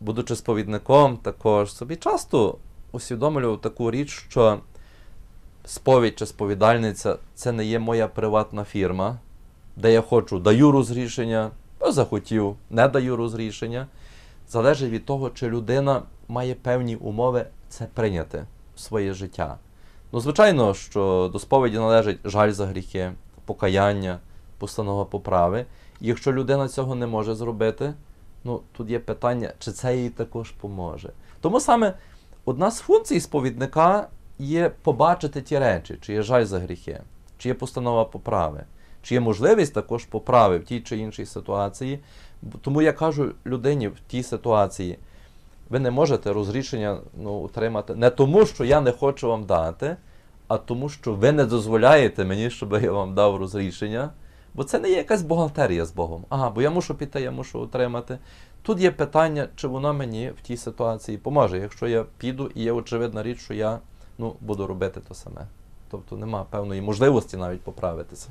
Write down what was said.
будучи сповідником, також собі часто усвідомлював таку річ, що сповідь чи сповідальниця це не є моя приватна фірма, де я хочу, даю розрішення, захотів, не даю розрішення. Залежить від того, чи людина має певні умови це прийняти в своє життя. Ну, звичайно, що до сповіді належить жаль за гріхи, покаяння, постанова поправи. І якщо людина цього не може зробити, ну тут є питання, чи це їй також поможе. Тому саме одна з функцій сповідника є побачити ті речі, чи є жаль за гріхи, чи є постанова поправи, чи є можливість також поправи в тій чи іншій ситуації. Тому я кажу людині в тій ситуації, ви не можете розрішення ну, утримати не тому, що я не хочу вам дати, а тому, що ви не дозволяєте мені, щоб я вам дав розрішення. Бо це не є якась бухгалтерія з Богом. Ага, бо я мушу піти, я мушу отримати. Тут є питання, чи воно мені в тій ситуації поможе, якщо я піду і є очевидна річ, що я ну, буду робити то саме. Тобто нема певної можливості навіть поправитися.